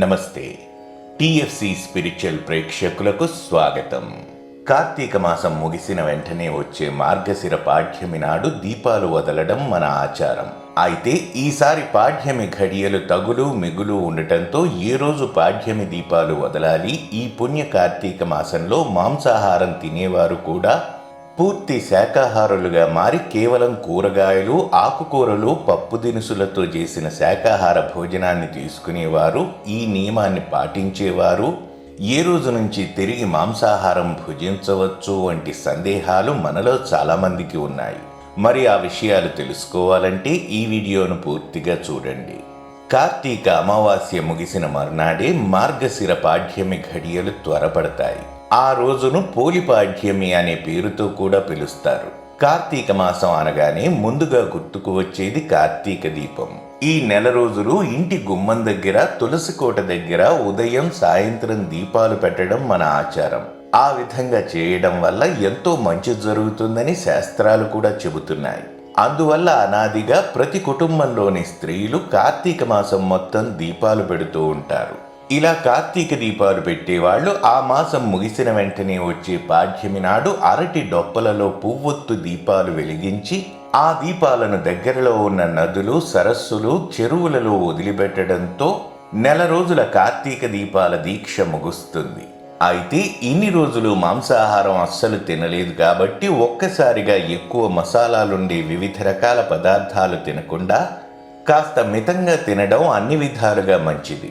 నమస్తే. TFC spiritual ప్రేక్షకులకు స్వాగతం. కార్తీక మాసం ముగిసిన వెంటనే వచ్చే మార్గశిర పాఠ్యమి నాడు దీపాలు వదలడం మన ఆచారం. అయితే ఈసారి పాఠ్యమి ఘడియలు తగులు మిగులు ఉండటంతో ఏ రోజు పాఠ్యమి దీపాలు వదలాలి ఈ పుణ్య కార్తీక మాసంలో మాంసాహారం తినేవారు కూడా పూర్తి శాకాహారులుగా మారి కేవలం కూరగాయలు ఆకుకూరలు పప్పు దినుసులతో చేసిన శాకాహార భోజనాన్ని తీసుకునేవారు. ఈ నియమాన్ని పాటించేవారు. ఏ రోజు నుంచి తిరిగి మాంసాహారం భుజించవచ్చు వంటి సందేహాలు మనలో చాలామందికి ఉన్నాయి. మరి ఆ విషయాలు తెలుసుకోవాలంటే ఈ వీడియోను పూర్తిగా చూడండి. కార్తీక అమావాస్య ముగిసిన మర్నాడే మార్గశిర పాఠ్యమి ఘడియలు త్వరపడతాయి. ఆ రోజును పోలిపాడ్యమి అనే పేరుతో కూడా పిలుస్తారు. కార్తీక మాసం అనగానే ముందుగా గుర్తుకు వచ్చేది కార్తీక దీపం. ఈ నెల రోజులు ఇంటి గుమ్మం దగ్గర తులసి కోట దగ్గర ఉదయం సాయంత్రం దీపాలు పెట్టడం మన ఆచారం. ఆ విధంగా చేయడం వల్ల ఎంతో మంచి జరుగుతుందని శాస్త్రాలు కూడా చెబుతున్నాయి. అందువల్ల అనాదిగా ప్రతి కుటుంబంలోని స్త్రీలు కార్తీక మాసం మొత్తం దీపాలు పెడుతూ ఉంటారు. ఇలా కార్తీక దీపాలు పెట్టేవాళ్ళు ఆ మాసం ముగిసిన వెంటనే వచ్చే పాఠ్యమి నాడు అరటి డొప్పలలో పువ్వొత్తు దీపాలు వెలిగించి ఆ దీపాలను దగ్గరలో ఉన్న నదులు సరస్సులు చెరువులలో వదిలిపెట్టడంతో నెల రోజుల కార్తీక దీపాల దీక్ష ముగుస్తుంది. అయితే ఇన్ని రోజులు మాంసాహారం అస్సలు తినలేదు కాబట్టి ఒక్కసారిగా ఎక్కువ మసాలాలుండే వివిధ రకాల పదార్థాలు తినకుండా కాస్త మితంగా తినడం అన్ని విధాలుగా మంచిది.